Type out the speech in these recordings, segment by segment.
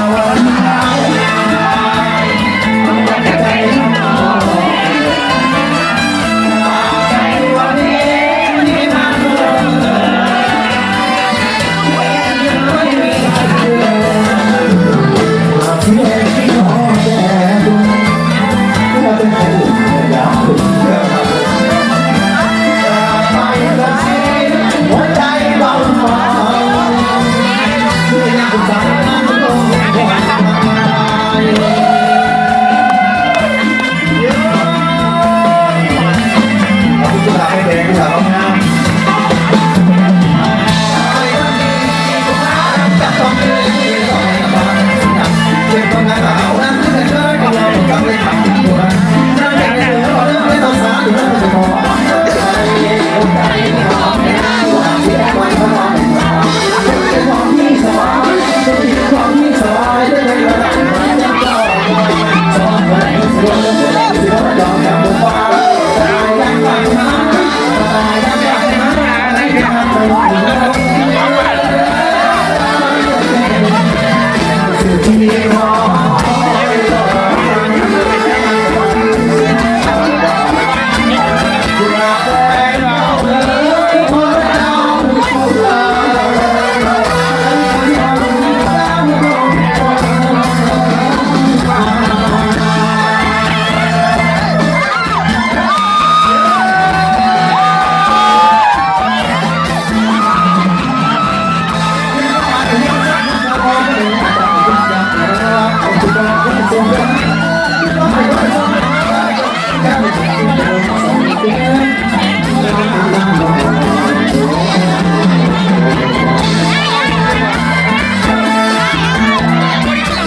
now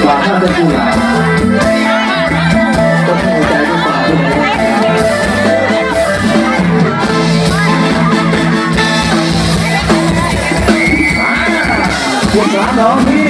ฝากท่านเป็นผู้หถ้องมีใจด้วยฝากด้วยวกหลานน้องพี่